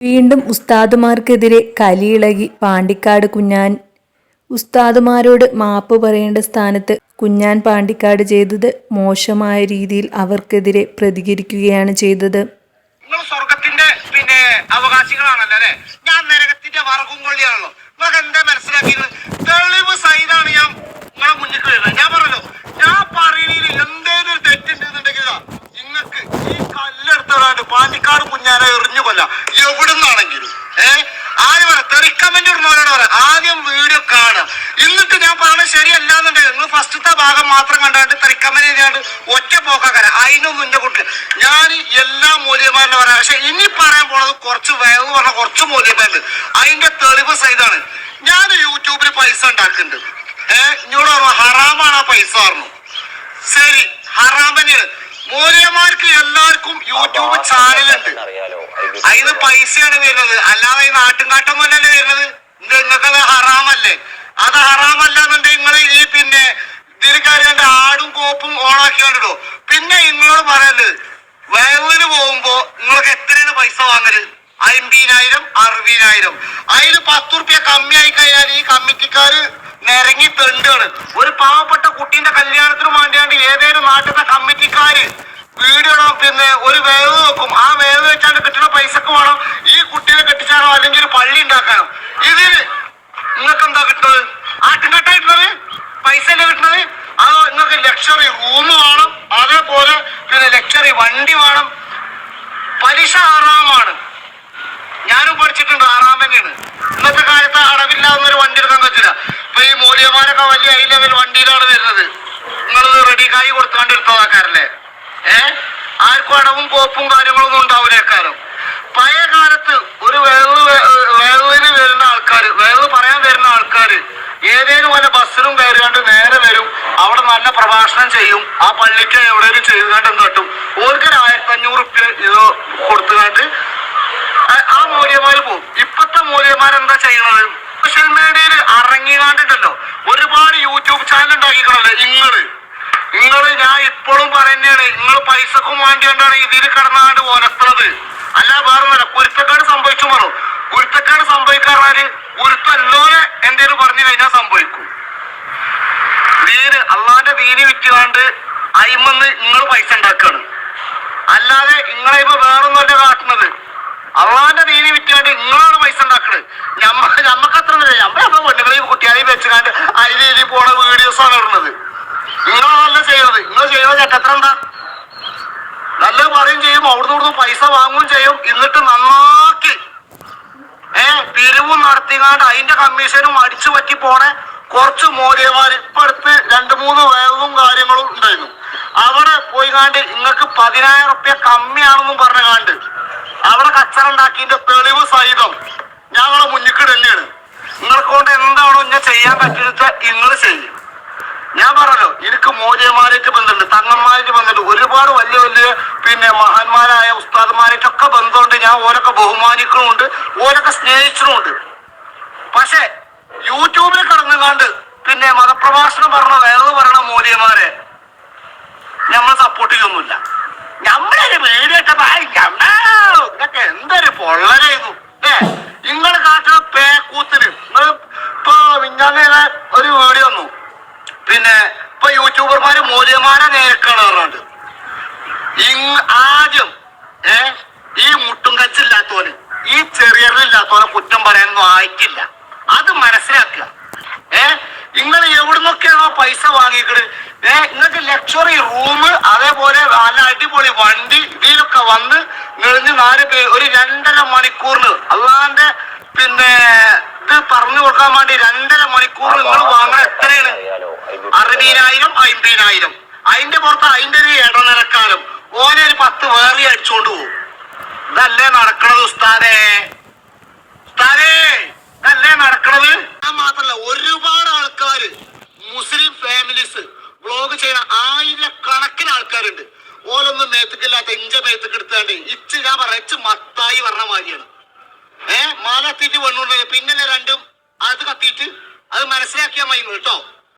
വീണ്ടും ഉസ്താദുമാർക്കെതിരെ കലിയിളകി പാണ്ടിക്കാട് കുഞ്ഞാൻ. ഉസ്താദുമാരോട് മാപ്പ് പറയേണ്ട സ്ഥാനത്ത് കുഞ്ഞാൻ പാണ്ടിക്കാട് ചെയ്തത് മോശമായ രീതിയിൽ അവർക്കെതിരെ പ്രതികരിക്കുകയാണ് ചെയ്തത്. നിങ്ങൾ സ്വർഗത്തിന്റെ പിന്നെ അവകാശികളാണല്ലോ അല്ലെ? ഞാൻ നരകത്തിന്റെ വർഗം കൊള്ളിയാണല്ലോ. നിങ്ങൾക്ക് എന്താ മനസ്സിലാക്കിയത് തെളിവ് സൈഡാണ് ഞാൻ നിങ്ങളെ മുന്നിൽ വരുന്നത് ഞാൻ പറഞ്ഞല്ലോ ഞാൻ പറയുന്നതിൽ എന്തേലും ഒരു തെറ്റുണ്ടെന്നുണ്ടെങ്കിൽ നിങ്ങൾക്ക് ഈ കല്ലെടുത്തതാണ്ട് പാണ്ടിക്കാട് കുഞ്ഞാനെ എറിഞ്ഞു കൊല്ല എവിടുന്നാണെങ്കിലും ഏ ആര് പറയാം തെറിക്കമന്റ് ഇടുന്നവരോട് പറയാം ആദ്യം വീഡിയോ കാണാം എന്നിട്ട് ഞാൻ പറഞ്ഞത് ശരിയല്ലാന്നുണ്ടെങ്കിൽ നിങ്ങൾ ഫസ്റ്റത്തെ ഭാഗം മാത്രം തെറിക്കമന്റ് ഒറ്റ പോക്കാക്കാരം അതിനൊന്നും എന്റെ കുട്ടി. ഞാൻ എല്ലാ മൂല്യമാരും പറയാം പക്ഷെ ഇനി പറയാൻ പോണത് കുറച്ച് വേവ് പറഞ്ഞ കുറച്ച് മൂല്യമാരുണ്ട് അതിന്റെ തെളിവ് സൈതാണ് ഞാൻ യൂട്യൂബിൽ പൈസ ഉണ്ടാക്കുന്നുണ്ട് ഏഹ് ഇങ്ങോട്ട് പറഞ്ഞു ഹറാമാണ് ആ പൈസ പറഞ്ഞു. ശരി ഹറാം തന്നെയാണ്. മൂല്യമാർക്ക് എല്ലാവർക്കും യൂട്യൂബ് ചാനലുണ്ട്. അതിന് പൈസയാണ് വരുന്നത്. അല്ലാതെ ഈ അല്ലേ വരുന്നത്? നിങ്ങൾക്കത് ഹറാമല്ലേ? അത് ഹറാമല്ല എന്നുണ്ടെങ്കിൽ നിങ്ങൾ ഈ പിന്നെ ഇതിൽ എന്റെ ആടും കോപ്പും ഓണാക്കി കണ്ടിട്ടോ പിന്നെ നിങ്ങളോട് പറയൽ വയലിന് പോകുമ്പോ നിങ്ങൾക്ക് എത്രയാണ് പൈസ വാങ്ങൽ? അമ്പതിനായിരം അറുപതിനായിരം. അതിൽ പത്ത് റുപ്യ കമ്മിയായി കഴിഞ്ഞാൽ ഈ കമ്മിറ്റിക്കാര് നിരങ്ങി തെണ്ടാണ് ഒരു പാവപ്പെട്ട കുട്ടീന്റെ കല്യാണത്തിന് വേണ്ടിയാണ്ട് ഏതേലും നാട്ടിലത്തെ കമ്മിറ്റിക്കാര് വീടിടോ പിന്നെ ഒരു വേവ് വെക്കും ആ വേവ് വെച്ചാണ്ട് കിട്ടുന്ന പൈസക്ക് വേണം ഈ കുട്ടീനെ കെട്ടിച്ചാലോ അല്ലെങ്കിൽ ഒരു പള്ളി ഉണ്ടാക്കാനോ ഇതിന് നിങ്ങൾക്ക് എന്താ കിട്ടുന്നത് ആട്ടിൻകട്ടായിട്ടുള്ളത് പൈസ അല്ലേ കിട്ടുന്നത് അതോ നിങ്ങൾക്ക് ലക്ഷറി റൂം വേണം അതേപോലെ പിന്നെ ലക്ഷറി വണ്ടി വേണം. പലിശ ആറാമാണ് ഞാനും പഠിച്ചിട്ടുണ്ട് ആറാം തന്നെയാണ്. ഇന്നത്തെ കാലത്ത് അടവില്ലാന്നൊരു വണ്ടി എടുക്കാൻ പറ്റില്ല. ഇപ്പൊ ഈ മൂല്യമാരൊക്കെ വലിയ ഹൈ ലെവൽ വണ്ടിയിലാണ് വരുന്നത്. നിങ്ങൾ റെഡി കായി കൊടുത്താണ്ട് എടുത്തതാക്കാരല്ലേ? ഏ? ആർക്കും അടവും കോപ്പും കാര്യങ്ങളൊന്നും നല്ല പ്രഭാഷണം ചെയ്യും. ആ പള്ളിക്ക് എവിടെയും ചെയ്തുകൊണ്ട് തട്ടും കിട്ടും. ഓർക്കൊരു ആയിരത്തി അഞ്ഞൂറ് റുപ്യ ഇത് കൊടുത്തുകൊണ്ട് ആ- മൂല്യമാര് പോകും. ഇപ്പത്തെ മൂല്യമാരെന്താ ചെയ്യണത് സോഷ്യൽ മീഡിയയിൽ ഇറങ്ങിക്കാണ്ടിട്ടല്ലോ ഒരുപാട് യൂട്യൂബ് ചാനൽ ഉണ്ടാക്കിക്കണല്ലോ. ഇങ്ങൾ. നിങ്ങൾ ഞാൻ ഇപ്പോഴും പറയുന്നതാണ് നിങ്ങൾ പൈസക്കും വേണ്ടിയാണ് ഇതിൽ കടന്നാണ്ട് ഒലത്തുന്നത് അല്ല വേറെ കുരുത്തക്കേട് സംഭവിച്ചു പറഞ്ഞു കുരുത്തക്കേട് സംഭവിക്കാറാൽ കുരുത്തല്ലോനെ എന്തേലും പറഞ്ഞു കഴിഞ്ഞാൽ സംഭവിക്കും. ദീന് അള്ളാന്റെ ദീന് വിറ്റുകൊണ്ട് അയിമെന്ന് നിങ്ങൾ പൈസ ഉണ്ടാക്കുകയാണ് അല്ലാതെ നിങ്ങളെ ഇപ്പൊ വേറൊന്നല്ല കാട്ടുന്നത് അള്ളാന്റെ വീര് വിറ്റാണ്ട് നിങ്ങളാണ് പൈസ ഉണ്ടാക്കുന്നത് ഞമ്മ ഞമ്മക്ക് അത്ര ഞമ്മ നമ്മളെ പെണ്ണുങ്ങളെയും കുട്ടികളെയും വെച്ചുകൊണ്ട് അതിൽ ഇതിൽ പോണ വീഡിയോസ് ആണ് ഇടുന്നത് നിങ്ങളാണല്ല ചെയ്യുന്നത് നിങ്ങൾ ചെയ്യുന്ന ചട്ടത്ര എന്താ നല്ലത് പറയും ചെയ്യും. അവിടുന്ന് ഇവിടുന്ന് പൈസ വാങ്ങുകയും ചെയ്യും. എന്നിട്ട് നന്നാക്കി ഏ പിരിവും നടത്തിക്കാണ്ട് അതിന്റെ കമ്മീഷനും അടിച്ചു പറ്റി പോണെ. കുറച്ച് മൂല്യമാര് ഇപ്പൊ അടുത്ത് രണ്ട് മൂന്ന് വേവും കാര്യങ്ങളും ഉണ്ടായിരുന്നു. അവിടെ പോയി കാണ്ട് നിങ്ങൾക്ക് പതിനായിരം റുപ്യ കമ്മിയാണെന്നും പറഞ്ഞ കാണ്ട് അവിടെ കച്ചറ ഉണ്ടാക്കിന്റെ തെളിവ് സഹിതം ഞങ്ങളെ മുന്നിക്ക് തന്നെയാണ് നിങ്ങളെ കൊണ്ട് എന്താണോ ഇങ്ങനെ ചെയ്യാൻ പറ്റുന്നത് നിങ്ങൾ ചെയ്യും. ഞാൻ പറഞ്ഞല്ലോ എനിക്ക് മോര്യമാരായിട്ട് ബന്ധമുണ്ട് തങ്ങന്മാരായിട്ട് ബന്ധമുണ്ട്. ഒരുപാട് വലിയ വലിയ പിന്നെ മഹാന്മാരായ ഉസ്താദന്മാരായിട്ടൊക്കെ ബന്ധമുണ്ട്. ഞാൻ ഓരൊക്കെ ബഹുമാനിക്കണമുണ്ട് ഓരൊക്കെ സ്നേഹിച്ചിട്ടുമുണ്ട് പക്ഷെ യൂട്യൂബിൽ കടന്നുകാണ്ട് പിന്നെ മതപ്രഭാഷണം പറഞ്ഞ വേറെ പറയണ മൂല്യമാരെ നമ്മൾ സപ്പോർട്ട് ചെയ്യൊന്നുമില്ല നമ്മളൊരു വീടിട്ട ഇതൊക്കെ എന്തൊരു പൊള്ളലായിരുന്നു. ഏ നിങ്ങൾ കാട്ടുന്ന പേക്കൂത്തിന്. നിങ്ങൾ ഇപ്പൊ മിഞ്ഞാന്ന് ഒരു വീഡിയോ വന്നു. പിന്നെ ഇപ്പൊ യൂട്യൂബർമാര് മൂല്യമാരെ നേരിക്കണം പറഞ്ഞുണ്ട് ആദ്യം ഏ ഈ മുട്ടും കച്ചില്ലാത്തവന് ഈ ചെറിയറിലില്ലാത്തവനെ കുറ്റം പറയാനൊന്നും ആയിട്ടില്ല. അത് മനസ്സിലാക്കുക. ഏ? നിങ്ങൾ എവിടുന്നൊക്കെയാണോ പൈസ വാങ്ങിക്കണ് ഏ നിങ്ങൾക്ക് ലക്ഷറി റൂം അതേപോലെ നല്ല അടിപൊളി വണ്ടി ഇതിലൊക്കെ വന്ന് നിറഞ്ഞ് നാല് പേര് ഒരു രണ്ടര മണിക്കൂറിന് അല്ലാണ്ട് പിന്നെ ഇത് പറഞ്ഞു കൊടുക്കാൻ വേണ്ടി രണ്ടര മണിക്കൂർ നിങ്ങൾ വാങ്ങണ എത്രയാണ്? അറുപതിനായിരം അമ്പതിനായിരം. അതിന്റെ പുറത്ത് അതിന്റെ ഒരു ഇടനിലക്കാലം ഓനെ ഒരു പത്ത് വേറി അടിച്ചോണ്ട് പോകും ഇതല്ലേ നടക്കണത് ഉസ്താദേ? ഉസ്താദേ ഇതല്ലേ നടക്കണത് മേത്തക്ക് എടുത്താണ്ട് ഇച്ച് ഞാൻ പറയാം ഇച്ച് മത്തായി പറഞ്ഞ മാതിരിയാണ്. ഏഹ് മാല കത്തിയിട്ട് വെണ്ണുള്ളത് പിന്നെ രണ്ടും അത് കത്തിയിട്ട് അത് മനസ്സിലാക്കിയാൽ മതി കേട്ടോ.